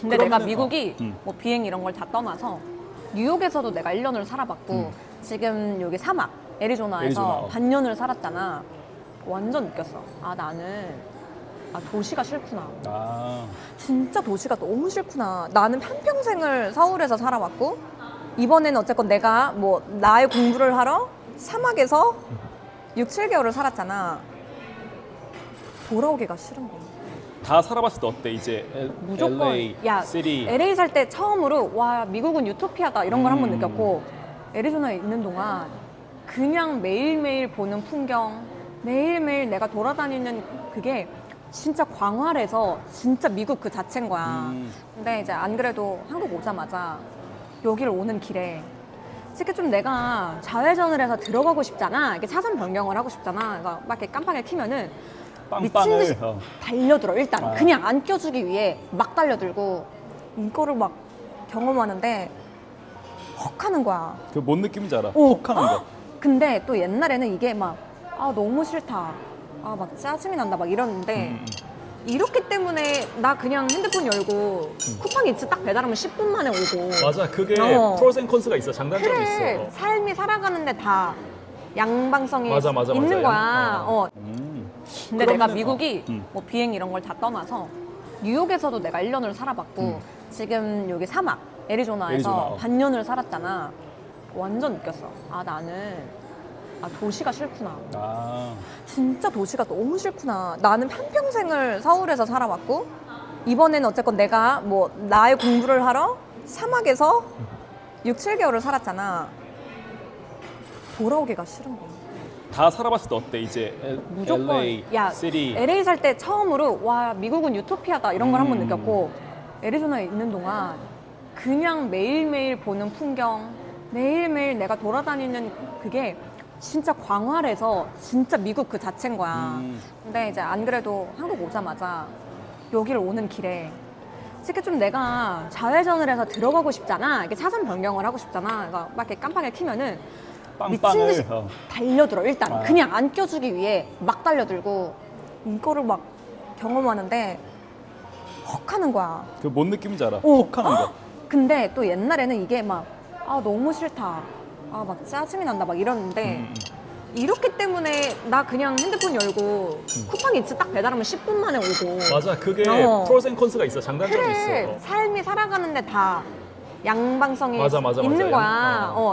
근데 내가 그러면은- 미국이 어, 음. 뭐 비행 이런 걸 다 떠나서 뉴욕에서도 내가 1년을 살아봤고 음. 지금 여기 사막 애리조나에서 애리조나, 어. 반년을 살았잖아. 완전 느꼈어. 아 나는 아 도시가 싫구나. 아, 진짜 도시가 너무 싫구나. 나는 한평생을 서울에서 살아왔고 이번에는 어쨌건 내가 뭐 나의 공부를 하러 사막에서 6, 7개월을 살았잖아. 돌아오기가 싫은 거야. 다 살아봤을 때 어때? 이제 L, 무조건 LA, 야 시티. LA 살 때 처음으로 와 미국은 유토피아다 이런 걸 한 번 음. 느꼈고 애리조나에 있는 동안 그냥 매일매일 보는 풍경 매일매일 내가 돌아다니는 그게 진짜 광활해서 진짜 미국 그 자체인 거야 음. 근데 이제 안 그래도 한국 오자마자 여기를 오는 길에 솔직히 좀 내가 좌회전을 해서 들어가고 싶잖아 이렇게 차선 변경을 하고 싶잖아 그러니까 막 이렇게 깜빡이 키면은 미친 빵빵을 듯이 어. 달려들어 일단 아. 그냥 안 껴주기 위해 막 달려들고 이거를 막 경험하는데 헉 하는 거야 그 뭔 느낌인지 알아? 오. 혹하는 거. 근데 또 옛날에는 이게 막 아 너무 싫다 아 막 짜증이 난다 막 이러는데 음, 음. 이렇기 때문에 나 그냥 핸드폰 열고 쿠팡 이츠 딱 배달하면 10분 만에 오고 맞아, 그게 어. 프로센 컨스가 있어, 장단점이 그래 있어. 삶이 살아가는데 다 양방성이 맞아, 맞아, 있는 맞아. 거야 어. 어, 음. 근데 내가 그러면은- 미국이 어, 음. 뭐 비행 이런 걸 다 떠나서 뉴욕에서도 내가 1년을 살아봤고 음. 지금 여기 사막 애리조나에서 애리조나, 어. 반년을 살았잖아. 완전 느꼈어. 아 나는 아 도시가 싫구나. 아, 진짜 도시가 너무 싫구나. 나는 한평생을 서울에서 살아왔고 이번에는 어쨌건 내가 뭐 나의 공부를 하러 사막에서 6, 7개월을 살았잖아. 돌아오기가 싫은 거야. 다 살아봤을 때 어때? 이제 L, 무조건 LA, 야 시티. LA 살 때 처음으로 와 미국은 유토피아다 이런 걸 한 번 음. 느꼈고 애리조나에 있는 동안 그냥 매일매일 보는 풍경 매일매일 내가 돌아다니는 그게 진짜 광활해서 진짜 미국 그 자체인 거야 음. 근데 이제 안 그래도 한국 오자마자 여기를 오는 길에 솔직히 좀 내가 좌회전을 해서 들어가고 싶잖아 이렇게 차선 변경을 하고 싶잖아 그러니까 막 이렇게 깜빡이 키면은 미친 빵빵을 듯이 어. 달려들어 일단 아. 그냥 안 껴주기 위해 막 달려들고 이거를 막 경험하는데 헉 하는 거야 그 뭔 느낌인지 알아? 오. 혹하는 거. 근데 또 옛날에는 이게 막 아 너무 싫다 아 막 짜증이 난다 막 이러는데 음, 음. 이렇기 때문에 나 그냥 핸드폰 열고 쿠팡 이츠 딱 배달하면 10분 만에 오고 맞아, 그게 어. 프로센 컨스가 있어, 장단점이 그래 있어. 삶이 살아가는데 다 양방성이 맞아, 맞아, 있는 맞아. 거야 양- 어. 어.